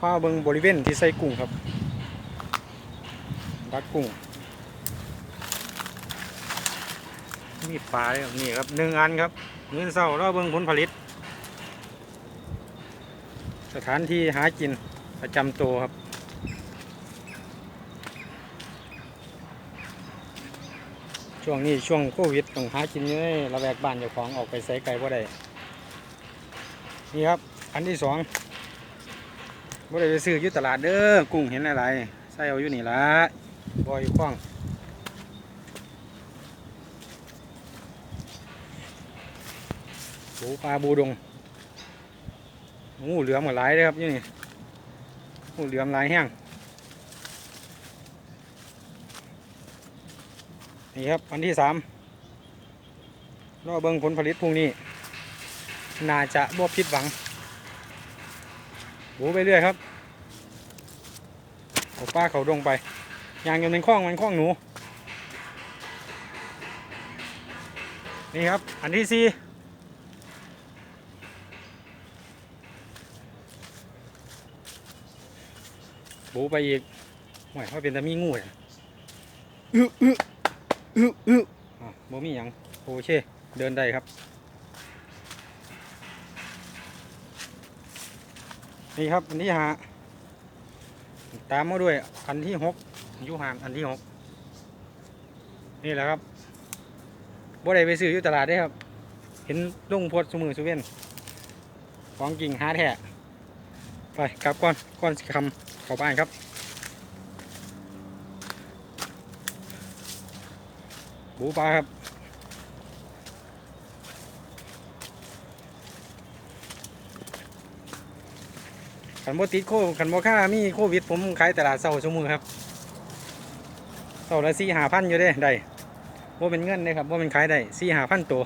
พาเบิงบริเวณที่ใส่กุ้งครับรัดกุ้ง มีปลายครับนี่ครับหนึ่งอันครับเงินเศร้าเราเบิงผลผลิต สถานที่หากินประจำตัวครับช่วงนี้ช่วงโควิดต้องหากินอยู่ในระแวกบ้านเจ้าของออกไปใส่ไก่บ่ได้นี่ครับ อันที่สอง บ่ได้ไปซื้ออยู่ตลาดเด้อกุ้งเห็นอะไรใส่เอาอยู่นี่ละบ่อยู่คล้องบูปลาบูดงงูเหลือมกับหลายเลยครับอยู่นี่งูเหลือมหลายแห้งนี่ครับอันที่สามรอเบิ่งผลผลิตพรุ่งนี้ น่าจะบ่ผิดหวัง บูไปเรื่อยครับเอาป้าเขาดงไปยางกันเป็นข้องมันข้องหนู นี่ครับ อันที่สี่บูไปอีกหวยเขาเป็นแต่มีงูเลยอึอึอึอึอะบ่มีหยังโอเค เดินได้ครับ นี่ครับอันที่หาตามมาด้วยอันที่หกยูหางอันที่หกนี่แหละครับบ่ได้ไปซื้ออยู่ตลาดได้ครับ เห็นลุงโพดสมือสุเวนของจริงหาแท้ไปกลับก่อนก่อนคำเข้าบ้านครับบูปลาครับ ขันโบติดโคขันโบค่ามีโควิดผมขายตลาดเสาชั่วโมงครับเสาละสี่หาพันอยู่เด้ได้โบเป็นเงินเลยครับโบเป็นขายได้สี่หาพันตัว